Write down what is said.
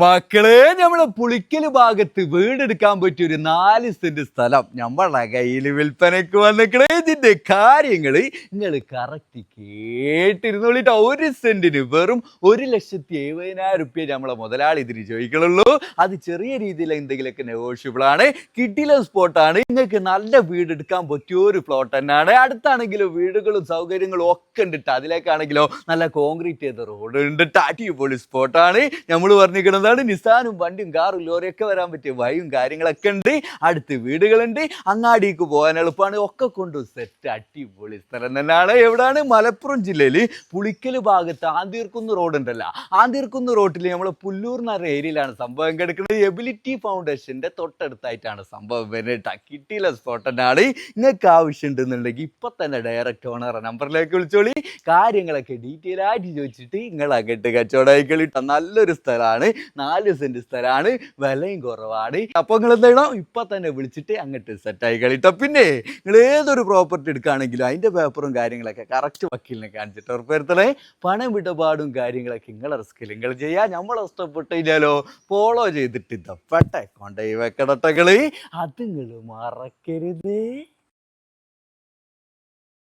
മക്കളെ നമ്മളെ പുളിക്കൽ ഭാഗത്ത് വീടെടുക്കാൻ പറ്റിയ ഒരു നാല് സെന്റ് സ്ഥലം. നമ്മളെ കയ്യിൽ വിൽപ്പനക്ക് വന്നിക്കണേ. ഇതിന്റെ കാര്യങ്ങൾ നിങ്ങൾ കറക്റ്റ് കേട്ടിരുന്നോളിട്ടോ. ഒരു സെന്റിന് വെറും ഒരു ലക്ഷത്തി എഴുപതിനായിരം റുപ്യ നമ്മളെ മുതലാളി ഇതിന് ചോദിക്കണുള്ളൂ അത് ചെറിയ രീതിയിൽ എന്തെങ്കിലുമൊക്കെ നെഗോഷ്യബിൾ ആണ്. കിട്ടിയില്ല സ്പോട്ടാണ്. നിങ്ങൾക്ക് നല്ല വീട് എടുക്കാൻ പറ്റിയ ഒരു പ്ലോട്ട് തന്നെയാണ് അടുത്താണെങ്കിലും വീടുകളും സൗകര്യങ്ങളും ഒക്കെ ഉണ്ടിട്ട് ട്ടോ. അതിലേക്കാണെങ്കിലോ നല്ല കോൺക്രീറ്റ് ചെയ്ത റോഡ് ഉണ്ട്. അടിപൊളി സ്പോട്ടാണ് നമ്മൾ പറഞ്ഞിരിക്കുന്നതാണ് നിസാനും വണ്ടിയും കാറും ലോറിയൊക്കെ വരാൻ പറ്റിയ വഴിയും കാര്യങ്ങളൊക്കെ ഉണ്ട്. അടുത്ത് വീടുകളുണ്ട്. അങ്ങാടിക്ക് പോകാൻ എളുപ്പമാണ് ഒക്കെ കൊണ്ട് സെറ്റ് അടിപൊളി സ്ഥലം തന്നെയാണ് എവിടെയാണ് മലപ്പുറം ജില്ലയിൽ പുളിക്കൽ ഭാഗത്ത് ആന്തീർക്കുന്ന് റോഡ് ഉണ്ടല്ലോ. ആന്തീർക്കുന്ന് റോഡിൽ നമ്മൾ പുല്ലൂർ എന്ന ഏരിയയിലാണ് സംഭവം കിടക്കുന്നത് എബിലിറ്റി ഫൗണ്ടേഷന്റെ തൊട്ടടുത്തായിട്ടാണ് സംഭവം വരുന്നത് ട്ടോ. കിട്ടിയില്ല സ്പോട്ട് തന്നെയാണ് നിങ്ങൾക്ക് ആവശ്യമുണ്ടെന്നുണ്ടെങ്കിൽ ഇപ്പൊ തന്നെ ഡയറക്റ്റ് ഓണർ നമ്പറിലേക്ക് വിളിച്ചോളി. കാര്യങ്ങളൊക്കെ ഡീറ്റെയിൽ ആയിട്ട് ചോദിച്ചിട്ട് നിങ്ങൾ അങ്ങോട്ട് കച്ചവടമായിക്കളിട്ട നല്ലൊരു സ്ഥലമാണ്. നാല് സെന്റ് സ്ഥലമാണ് വിലയും കുറവാണ്. അപ്പൊ നിങ്ങൾ എന്ത് ഇപ്പൊ തന്നെ വിളിച്ചിട്ട് അങ്ങോട്ട് സെറ്റായി കളിട്ടോ. പിന്നെ നിങ്ങൾ ഏതൊരു പ്രോപ്പർട്ടി എടുക്കുകയാണെങ്കിലും അതിന്റെ പേപ്പറും കാര്യങ്ങളൊക്കെ കറക്റ്റ് വക്കീലിനെ കാണിച്ചിട്ട് ഉറപ്പുവരുത്തണേ. പണം വിടപാടും കാര്യങ്ങളൊക്കെ നിങ്ങളെ റിസ്കിൽ നിങ്ങൾ ചെയ്യാൻ നമ്മൾ ഇഷ്ടപ്പെട്ടില്ലല്ലോ. ഫോളോ ചെയ്തിട്ട് ഇതപ്പെട്ടെ കൊണ്ടേ വെക്കടട്ടകൾ അത് നിങ്ങൾ മറക്കരുതേ.